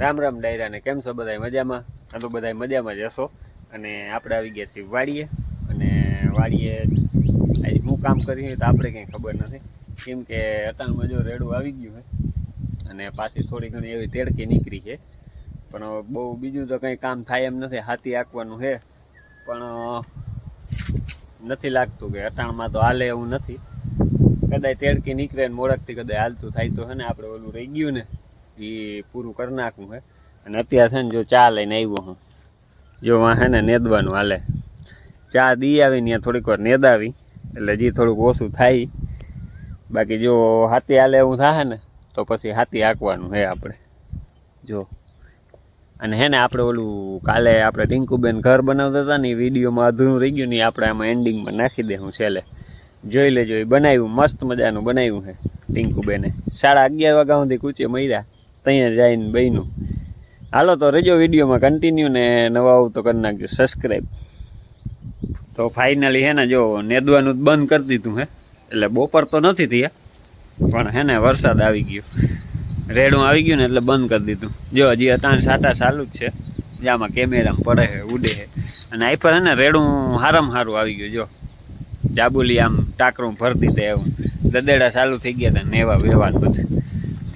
રામ રામ ડાયરા ને કેમ છો બધા મજામાં? આ તો બધા મજામાં જ હશો. અને આપણે આવી ગયા છીએ વાડીએ. અને વાડીએ આજે હું કામ કરી તો આપણે કંઈ ખબર નથી. કેમ કે અટાણમાં જો રેડું આવી ગયું છે, અને પાછી થોડી ઘણી એવી તેડકી નીકળી છે. પણ બહુ બીજું તો કંઈ કામ થાય એમ નથી, હાથી આંકવાનું છે. પણ નથી લાગતું કે અટાણમાં તો હાલે એવું નથી. કદાચ તેડકી નીકળે ને મોડકથી કદાચ હાલતું થાય તો છે ને, આપણે ઓલું રહી ગયું ને. એ પૂરું કરી નાખવું છે અને અત્યારે છે ને જો ચા લઈને આવ્યો હું. જો વાં છે ને નેદવાનું હાલે. ચા દી આવી ને થોડીક વાર નેદાવી એટલે જે થોડુંક ઓછું થાય. બાકી જો હાથી હાલે એવું થાય ને, તો પછી હાથી હાંકવાનું છે આપણે. જો. અને હે ને આપણે ઓલું કાલે આપણે ટિંકુબેન ઘર બનાવતા હતા ને, એ વિડીયોમાં અધૂરું રહી ગયું ને આપણે આમાં એન્ડિંગમાં નાખી દે હું છેલ્લે. જોઈ લેજો, એ બનાવ્યું, મસ્ત મજાનું બનાવ્યું છે ટિંકુબેને. સાડા અગિયાર વાગ્યા સુધી કૂચે મર્યા. ત્યાં જઈને બન્યું. હાલો તો રેજો વિડીયોમાં કન્ટિન્યુ ને નવા આવું તો કરી નાખજો. સબસ્ક્રાઈબ તો ફાઇનલી હે ને જો નેદવાનું જ બંધ કરી દીધું હે. એટલે બપોર તો નથી થયા, પણ હે ને વરસાદ આવી ગયો. રેડું આવી ગયું ને એટલે બંધ કરી દીધું. જો હજી અત્યારે સાટા ચાલુ જ છે. જામાં કેમેરામાં પડે છે ઉડે છે અને આઈ પર હે ને રેડું હારામાં હારું આવી ગયું, જો. જાબુલી આમ ટાકરું ભરતી દે એવું. દદેડા ચાલુ થઈ ગયા હતા નેવા વેવા બધું. તે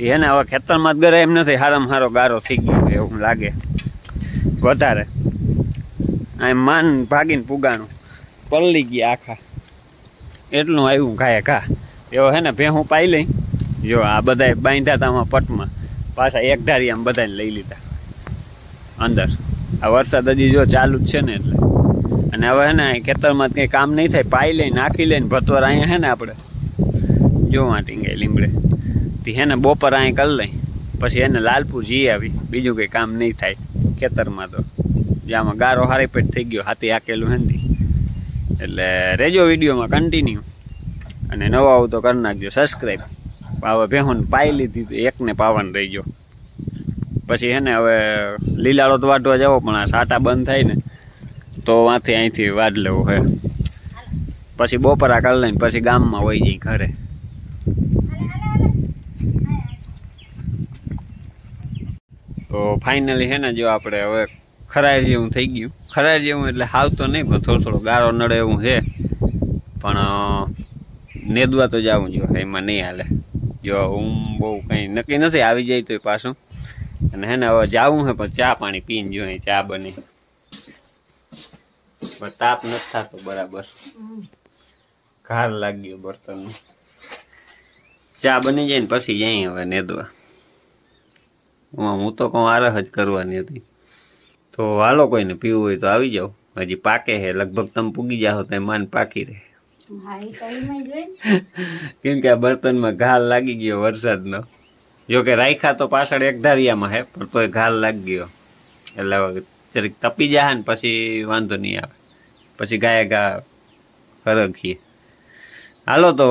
હે ને હવે ખેતરમાં જ ગરે એમ નથી. હારામાં હારો ગારો થઈ ગયો છે એવું લાગે. વધારે. આ માન ભાગીને પુગાણું. પલળી ગયા આખા. એટલું આવ્યું ઘાએ ઘા એવો હે ને ભેહું પાઈ લઈ. જો આ બધા બાંધ્યા હતા આમાં પટમાં. પાછા એક ધારી આમ બધાને લઈ લીધા. અંદર. આ વરસાદ હજી જો ચાલુ જ છે ને એટલે. અને હવે હે ને ખેતરમાં કંઈ કામ નહીં થાય. પાઈ લઈને, નાખી લઈને ભતવાર અહીંયા હે ને આપણે. જોવા ટીંગે લીમડે. તે હે ને બપોર અહીં કરી લઈ. પછી એને લાલપુર જઈ આવી. બીજું કંઈ કામ નહીં થાય ખેતરમાં તો. જ્યાંમાં ગારો હારી પેટ થઈ ગયો, હાથી આકેલું હે ને એટલે રેજો વિડીયોમાં કન્ટિન્યુ અને નવા આવું તો કરી નાખજો સબસ્ક્રાઈબ હવે ભેહોને પાઈ લીધી તો એકને પાવન રહી ગયો. પછી હે ને હવે લીલાળો તો વાટવા જાવો પણ આ સાટા બંધ થાય ને, તો વાંથી અહીંથી વાડ લેવું હે. પછી બપોરા કરી લઈને પછી ગામમાં વહી જઈ ઘરે. તો ફાઇનલી હે ને જો આપણે હવે ખરાર જેવું થઈ ગયું. ખરાઈ જેવું એટલે હાવ તો નહીં, પણ થોડો થોડો ગાળો નડે એવું છે. પણ નેદવા તો જવું જો એમાં નહીં હાલે. જો હું બહુ કંઈ નક્કી નથી, આવી જાય તો પાછું. અને હે ને હવે જાવું છે, પણ ચા પાણી પીને જોઈએ ચા બની. પણ તાપ નથી થતો બરાબર. ઘાર લાગ્યો બર્તનનું. ચા બની જાય ને પછી જઈએ હવે નેદવા. હું હું તો કહું આરહ જ કરવાની હતી. તો હાલો કોઈને પીવું હોય તો આવી જાઓ. હજી પાકે છે લગભગ તમે પૂગી જાઓ તો માન પાકી રહે. હા એમાં. કેમ કે આ બર્તનમાં ઘાલ લાગી ગયો વરસાદનો. જો કે રાખ્યા તો પાછળ એક ધારિયામાં હે પણ તોય ઘાલ લાગી ગયો. એટલે જરીક તપી જાય ને પછી વાંધો નહીં આવે. પછી ગાય ગા હરખીએ. હાલો તો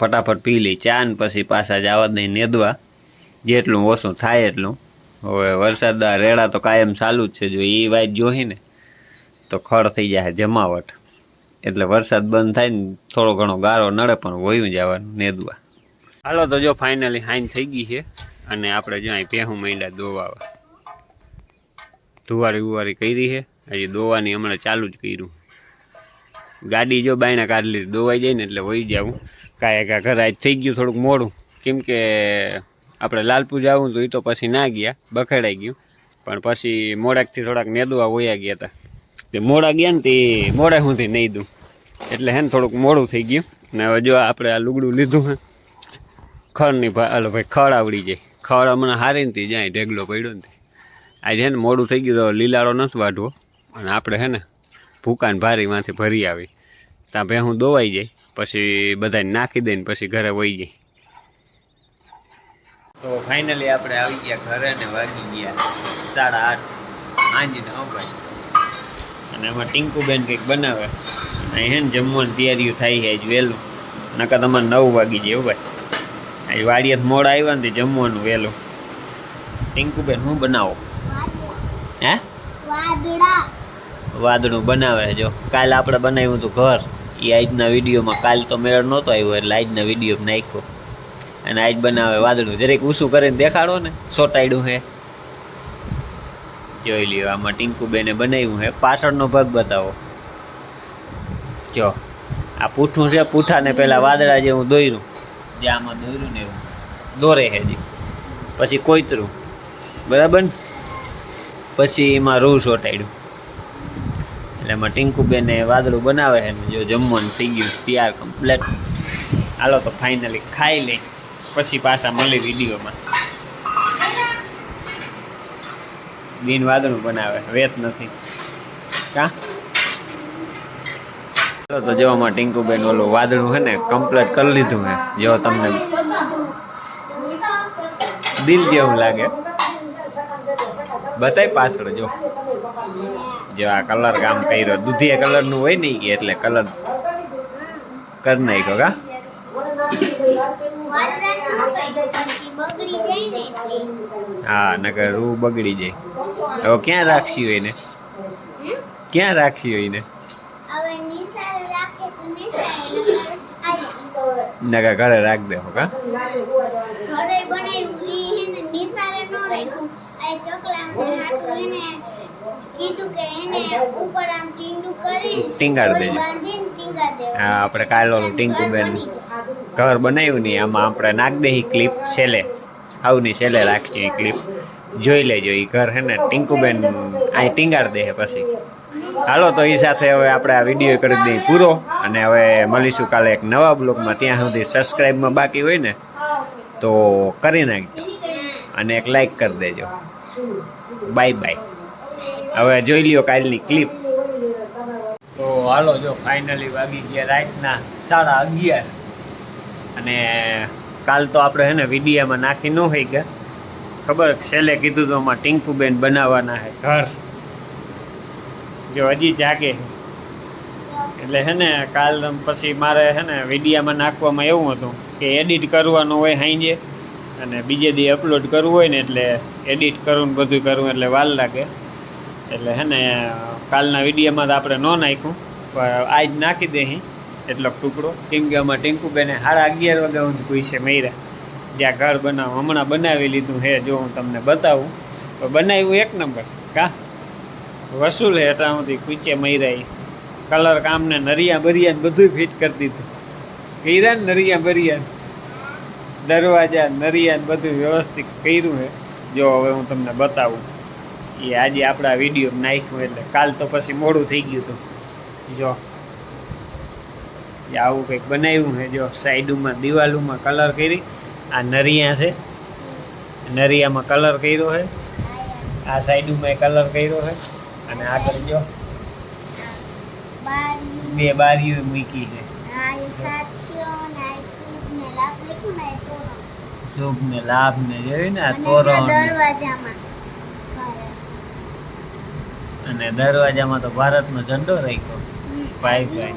ફટાફટ પી લઈ. ચા ને પછી પાછા જવા દઈ નેદવા. જેટલું ઓછું થાય એટલું. હવે વરસાદ રેડા તો કાયમ ચાલુ જ છે, જો એ વાત જોઈ ને, તો ખડ થઈ જાય જમાવટ. એટલે વરસાદ બંધ થાય ને, થોડો ઘણો ગારો નડે પણ વયું જવાનું નેદવા. હાલો તો જો ફાઇનલી હાઈન થઈ ગઈ છે, અને આપણે જો અહીં પહેું માંડ્યા દોવાવા. ધુવારી ઉવારી કરી છે, હજી દોવાની હમણાં ચાલુ જ કર્યું. ગાડી જો બાયણા કાઢી લીધી, દોવાઈ જાય ને એટલે વહી જાવું કાંઈ કાંઈ ઘરે આજ થઈ ગયું થોડુંક મોડું. કેમ કે આપણે લાલપુર જવું તો એ તો પછી ના ગયા, બખેડાઈ ગયું. પણ પછી મોડાકથી થોડાક નેદવા વયા ગયા હતા. તે મોડા ગયા ને તે મોડા સુધી નહીં દઉં એટલે હે ને થોડુંક મોડું થઈ ગયું. ને હવે જો આપણે આ લુગડું લીધું હે, ખળની હાલો ભાઈ, ખળ આવડી જાય ખળ હમણાં હારી ને જાય, ઢેગલો પડ્યો ને આજે હે ને મોડું થઈ ગયું તો લીલાળો નથી વાઢવો. અને આપણે હે ને ભૂકાન ભારીમાંથી ભરી આવી. ત્યાં ભેહું દોવાઈ જાય, પછી બધાને નાખી દઈને પછી ઘરે વહી જાય. તો ફાઇનલી આપણે આવી ગયા ઘરે ને વાગી ગયા સાડા આઠ. આંજીને અપાય અને એમાં ટીંકુબેન કંઈક બનાવે. અહીં હે ને જમવાની તૈયારીઓ થાય છે આજ વહેલું. નકા તમારે નવ વાગી જાય હો ભાઈ. આજ વાડીએ મોડા આવ્યા ને તે જમવાનું વહેલું. ટીંકુબેન હું બનાવો? હે? વાદળું. બનાવે જો. કાલ આપણે બનાવ્યું હતું ઘર. એ આજના વિડીયોમાં કાલ તો મેળ નહોતો આવ્યો એટલે આજના વીડિયો નાખ્યો. અને આજ બનાવે વાદળું. જરીક ઊંચું કરીને દેખાડો ને સોટાડ્યું હે. જોઈ લ્યો, આમાં ટીંકુબેને બનાવ્યું હે. પાછળનો ભાગ બતાવો. જો, આ પૂઠું છે, પૂઠાને પહેલાં વાદળા જે હું દોર્યું જે આમાં દોર્યું ને એવું. દોરે છે જે પછી કોઈતરું બરાબર પછી એમાં રૂ સોટાડ્યું એટલે એમાં ટીંકુબેને વાદળું બનાવે છે જો જમવાનું થઈ ગયું તૈયાર કમ્પ્લેટ હાલો તો ફાઇનલી ખાઈ લઈ પછી પાછા મળી વિડીયોમાં. બિન વાદળું બનાવે, વેત નથી. કા? ચલો તો જોવામાં ટીંકુબેન ઓલું વાદળું છે ને કમ્પ્લીટ કરી લીધું હે જો તમને દિલ જેવું લાગે. બતાય પાછળ, જો. જો આ કલર કામ કર્યો. દૂધિયા કલરનું હોય નહીં એટલે કલર કરી નાખ્યો, કા? હા નકર રૂ બગડી જાય હવે ક્યાં રાખશી એને ને ક્યાં રાખશી એને ને નકર ઘરે રાખ દે હો કા ઘરે બનાવ્યું હે ને રાખ્યું આ ચકલા હાટું એને કીધું કે એને ઉપર આમ ચીંદુ કરી ટીંગાડ દેજો. બાંધીને ટીંગાડ દેવાનું. હા આપણે કાલ ઓલું ઘર ટીંકુબેન બની. ઘર બનાવ્યું નહીં આમાં આપણે નાગદેહી ક્લિપ છેલ્લે, આવની છેલ્લે રાખશે એ ક્લિપ જોઈ લેજો એ ઘર હે ને, ટીંકુબેન અહીં ટીંગાડ દે પછી. હાલો તો એ સાથે હવે આપણે આ વીડિયો કરી દઈએ પૂરો અને હવે મળીશું કાલે એક નવા બ્લોગમાં. ત્યાં સુધી સબસ્ક્રાઈબમાં બાકી હોય ને, તો કરી નાખજો અને એક લાઈક કરી દેજો. બાય બાય હવે જોઈ લ્યો કાલની ક્લિપ તો હાલો જો ફાઇનલી વાગી ગયા રાતના સાડા અગિયાર. અને કાલ તો આપણે હે ને વિડીયામાં નાખી ન હોય ગયા. ખબર છેલ્લે કીધું તો આમાં ટીંકુબેન બનાવવાના હે ઘર. જો હજી જાગે. એટલે હે ને કાલ પછી મારે હે ને વિડીયામાં નાખવામાં એવું હતું કે એડિટ કરવાનું હોય સાંજે અને બીજે દી અપલોડ કરવું હોય ને એટલે એડિટ કરવું ને બધું કરવું એટલે વાર લાગે. એટલે હે ને કાલના વિડીયોમાં તો આપણે ન નાખ્યું. પણ આજ નાખી દે એટલો ટુકડો. કેમ કે આમાં ટીંકુબેને સાડા અગિયાર વાગે હું પૂછે મૈરા જ્યાં ઘર બનાવ, હમણાં બનાવી લીધું હે જો હું તમને બતાવું. તો બનાવ્યું એક નંબર. કા? વસૂલ હે સુધી કૂચે મૈરા કલર કામને નરિયા બરિયા બધું ફિટ કરી દીધું. કર્યા નરિયા બરિયા દરવાજા, નરિયા બધું વ્યવસ્થિત કર્યું હે જો હવે હું તમને બતાવું. એ આજે આપણા વીડિયો નાખ્યું એટલે કાલ તો પછી મોડું થઈ ગયું હતું. જો. એ આવું કંઈક બનાવ્યું છે જો સાઈડમાં દિવાલોમાં કલર કરી. આ નરિયા છે. નરિયામાં કલર કર્યો છે. આ સાઈડમાં કલર કર્યો છે. અને આગળ જો બે બારીઓ મૂકી છે. શુભ ને લાભ ને જોયું ને આ તોરણ. અને દરવાજામાં તો ભારતનો ઝંડો રાખ્યો. ભાઈ ભાઈ.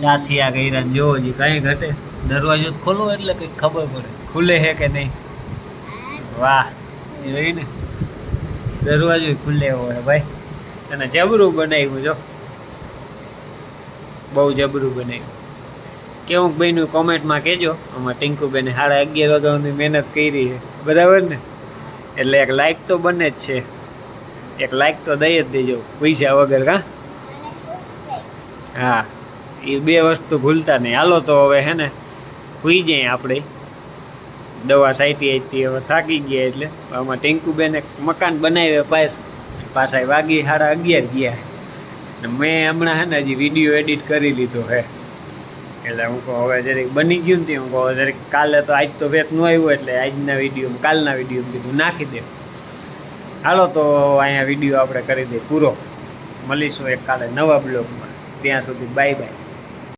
સાથી આ કર્યા જોવો જી કઈ ઘટે. દરવાજો ખોલો એટલે કંઈક ખબર પડે. ખુલે છે કે નહીં? વાહ જોયું ને. દરવાજો ખુલ્લે હોય ભાઈ. અને જબરું બનાવ્યું જો. બહુ જબરું બનાવ્યું. કેવું બન્યું કોમેન્ટમાં કહેજો. આમાં ટીંકુબેને સાડા અગિયાર વાગ્યાની મહેનત કરી છે. બરાબર ને? એટલે એક લાઈક તો બને જ છે. એક લાઈક તો દઈ જ દેજો. પૈસા વગર હા? હા. એ બે વસ્તુ ભૂલતા નહીં. હાલો તો હવે હે ને સુઈ જાય આપણે. દવા સાઈટી આવી હવે થાકી ગયા એટલે. આમાં ટેન્કુબેને મકાન બનાવ્યા પાસ પાછા વાગી સાડા અગિયાર ગયા. ને મેં હમણાં હે ને હજી વીડિયો એડિટ કરી લીધો હે. એટલે હું કહું, હવે જરીક બની ગયું ને હું કહું જરીક કાલે તો આજ તો વેત ન આવ્યું એટલે આજના વીડિયો કાલના વીડિયો કીધું, નાખી દે. હાલો તો અહીંયા વીડિયો આપણે કરી દઈએ પૂરો. મળીશું એક કાલે નવા બ્લોગમાં. ત્યાં સુધી બાય બાય.